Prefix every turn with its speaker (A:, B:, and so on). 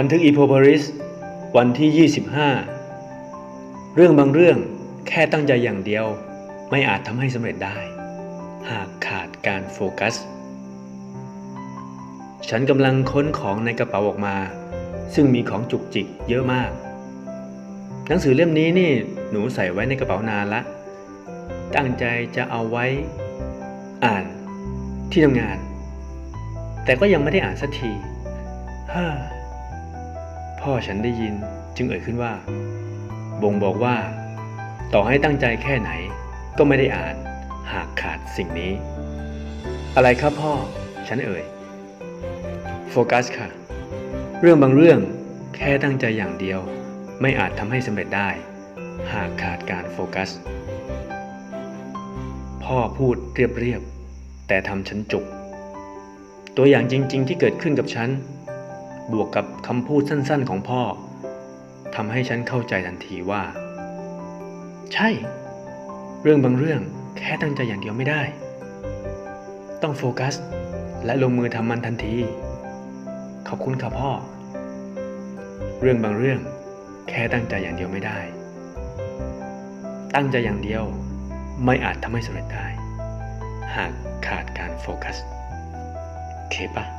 A: บันทึกอีโพพาริสวันที่ 25 เรื่องบางเรื่องแค่ตั้งใจอย่างเดียวไม่อาจทำให้สำเร็จได้ หากขาดการโฟกัส ฉันกำลังค้นของในกระเป๋าออกมา ซึ่งมีของจุกจิกเยอะมาก หนังสือเล่มนี้นี่หนูใส่ไว้ในกระเป๋านานละ ตั้งใจจะเอาไว้อ่านที่ทำงาน แต่ก็ยังไม่ได้อ่านสักทีฮ่า พ่อฉันได้ยินจึงเอ่ยขึ้นว่า บ่งบอกว่า ต่อให้ตั้งใจแค่ไหน ก็ไม่ได้อ่านหากขาดสิ่งนี้ อะไรครับพ่อ ฉันเอ่ย โฟกัสค่ะ เรื่องบางเรื่องแค่ตั้งใจอย่างเดียว ไม่อาจทำให้สำเร็จได้ หากขาดการโฟกัส พ่อพูดเรียบๆแต่ทำฉันจุก ตัวอย่างจริง ๆ ที่เกิดขึ้นกับฉัน บวกกับคำพูดสั้นๆของพ่อทำให้ฉันเข้าใจทันทีว่า ใช่ เรื่องบางเรื่องแค่ตั้งใจอย่างเดียวไม่ได้ ต้องโฟกัส และลงมือทำมันทันที ขอบคุณค่ะพ่อ เรื่องบางเรื่องแค่ตั้งใจอย่างเดียวไม่ได้ ตั้งใจอย่างเดียวไม่อาจทำให้สำเร็จได้ หากขาดการโฟกัส เคปะ